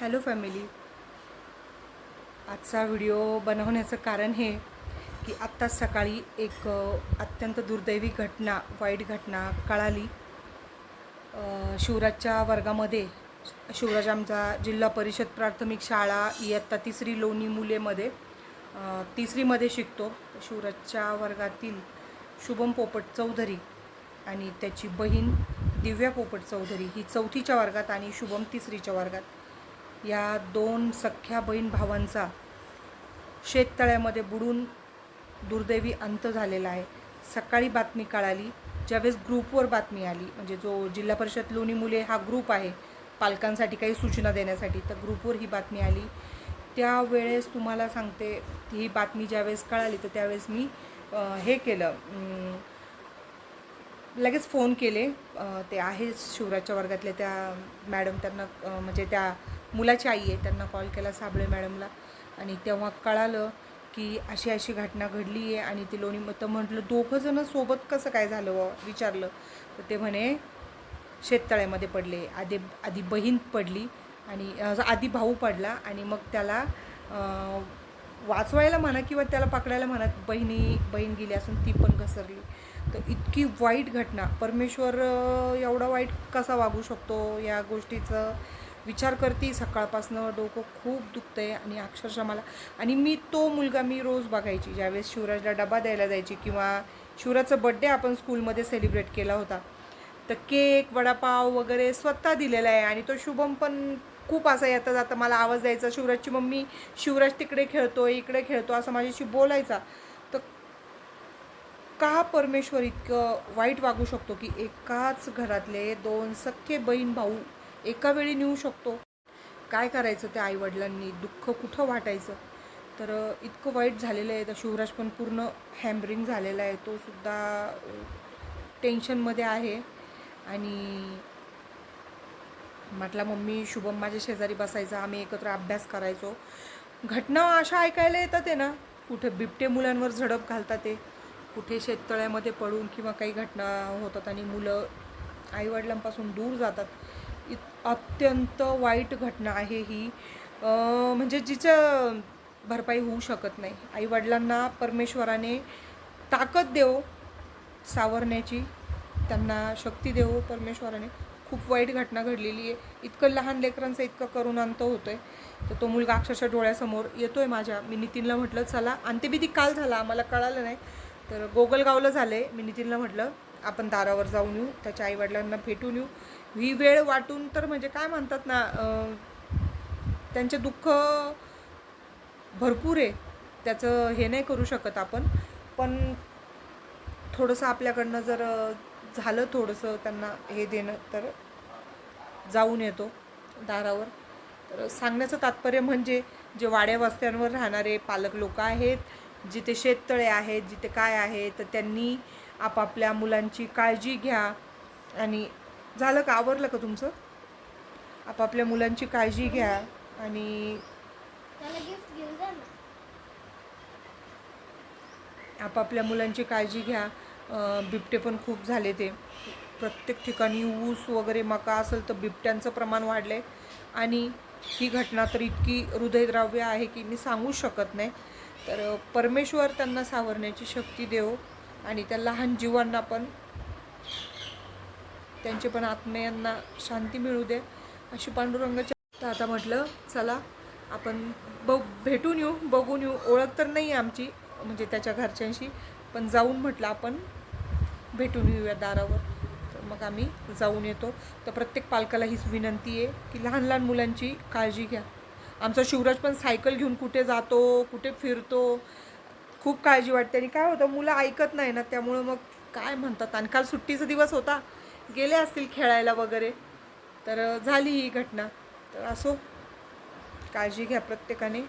Hello family. आजचा video बनवण्याचं कारण हे की आत्ताच सकाळी एक अत्यंत दुर्दैवी घटना वाईट घटना कळाली. शिवराजच्या वर्गामध्ये शिवराज आमचा जिल्हा परिषद प्राथमिक शाळा इयत्ता तिसरी लोणी मुलेमध्ये तिसरीमध्ये शिकतो. शिवराजच्या वर्गातील शुभम पोपट चौधरी आणि त्याची बहीण दिव्या पोपट चौधरी ही चौथीच्या वर्गात आणि शुभम तिसरीच्या वर्गात. या दोन सख्या बहीण भावांचा शेततळ्यामध्ये बुडून दुर्दैवी अंत झालेला आहे. सकाळी बातमी कळाली ज्यावेळेस ग्रुपवर बातमी आली म्हणजे जो जिल्हा परिषद लोणी मुले हा ग्रुप आहे पालकांसाठी काही सूचना देण्यासाठी तर ग्रुपवर ही बातमी आली. त्यावेळेस तुम्हाला सांगते ही बातमी ज्यावेळेस कळाली तर त्यावेळेस मी हे केलं लगेच फोन केले ते आहे शिवराजच्या वर्गातल्या त्या मॅडम त्यांना म्हणजे त्या मुलाची आई आहे त्यांना कॉल केला साबळे मॅडमला. आणि तेव्हा कळालं की अशी अशी घटना घडली आहे आणि ती लोणी तर म्हटलं दोघं जण सोबत कसं काय झालं विचारलं. तर ते म्हणे शेततळ्यामध्ये पडले. आधी आधी बहीण पडली आणि आधी भाऊ पडला आणि मग त्याला वाचवायला म्हणा किंवा त्याला पकडायला म्हणा बहिणी बहीण गेली असून ती पण घसरली. तर इतकी वाईट घटना. परमेश्वर एवढा वाईट कसा वागू शकतो या गोष्टीचं? विचार करते सकाळपासनं डोकं खूप दुखतं आहे आणि अक्षरशः मला आणि मी तो मुलगा मी रोज बघायची. ज्यावेळेस शिवराजला डबा द्यायला जायची किंवा शिवराजचा बड्डे आपण स्कूलमध्ये सेलिब्रेट केला होता तर केक वडापाव वगैरे स्वतः दिलेला आहे आणि तो शुभम पण खूप असा येता जाता मला आवाज द्यायचा शिवराजची मम्मी शिवराज तिकडे खेळतो इकडे खेळतो असं माझ्याशी बोलायचा. तर का परमेश्वर इतकं वाईट वागू शकतो की एकाच घरातले दोन सख्खे बहीण भाऊ एका वेळी नेऊ शकतो. काय करायचं त्या आईवडिलांनी? दुःख कुठं वाटायचं? तर इतकं वाईट झालेलं आहे. तर शिवराज पण पूर्ण हॅम्बरिंग झालेला आहे. तो सुद्धा टेन्शनमध्ये आहे. आणि म्हटलं मम्मी शुभम माझ्या शेजारी बसायचा. आम्ही एकत्र अभ्यास करायचो. घटना अशा ऐकायला येतात आहे ना? कुठे बिबटे मुलांवर झडप घालतात ते. कुठे शेततळ्यामध्ये पडून किंवा काही घटना होतात आणि मुलं आईवडिलांपासून दूर जातात. इत अत्यंत वाईट घटना आहे ही. म्हणजे जिचं भरपाई होऊ शकत नाही. आईवडिलांना परमेश्वराने ताकद देव सावरण्याची त्यांना शक्ती देव परमेश्वराने. खूप वाईट घटना घडलेली आहे. इतकं लहान लेकरांचं इतकं करून अंत होतोय. तर तो मुलगा अक्षरशः डोळ्यासमोर येतो आहे माझ्या. मी नितीनला म्हटलं चला अंत्यविधी काल झाला आम्हाला कळालं नाही. तर गोगलगावला झाले. मी नितीनला म्हटलं आपण दारावर जाऊन येऊ त्याच्या आईवडिलांना भेटून येऊ. ही वेळ वाटून तर म्हणजे काय म्हणतात ना त्यांचे दुःख भरपूर आहे. त्याचं हे नाही करू शकत आपण. पण थोडंसं आपल्याकडनं जर झालं थोडंसं त्यांना हे देणं तर जाऊन येतो दारावर. तर सांगण्याचं तात्पर्य म्हणजे जे वाड्या वस्त्यांवर राहणारे पालक लोक आहेत जिथे शेततळे आहेत जिथे काय आहे तर त्यांनी आपापल्या मुलांची काळजी घ्या आणि झालं का? आवरलं का तुमचं? आपापल्या मुलांची काळजी घ्या आणि आपापल्या मुलांची काळजी घ्या. बिबटे पण खूप झाले ते. प्रत्येक ठिकाणी ऊस वगैरे मका असेल तर बिबट्यांचं प्रमाण वाढलं आहे आणि ही घटना तर इतकी हृदयद्राव्य आहे की मी सांगू शकत नाही. तर परमेश्वर त्यांना सावरण्याची शक्ती देव आणि त्या लहान जीवांना पण त्यांचे पण आत्म्यांना शांती मिळू दे अशी पांडुरंगाच्या तर आता म्हटलं चला आपण बघ भेटून येऊ बघून येऊ. ओळख तर नाही आहे आमची म्हणजे त्याच्या घरच्यांशी पण जाऊन म्हटलं आपण भेटून येऊया दारावर. तर मग आम्ही जाऊन येतो. तर प्रत्येक पालकाला हीच विनंती आहे की लहान लहान मुलांची काळजी घ्या. आमचा शिवराज पण सायकल घेऊन कुठे जातो कुठे फिरतो खूप काळजी वाटते. आणि काय होतं मुलं ऐकत नाही ना त्यामुळं मग काय म्हणतात? आणि काल सुट्टीचा दिवस होता. गेले असतील खेळायला वगैरे. तर झाली ही घटना. तर असो काळजी घ्या प्रत्येकाने.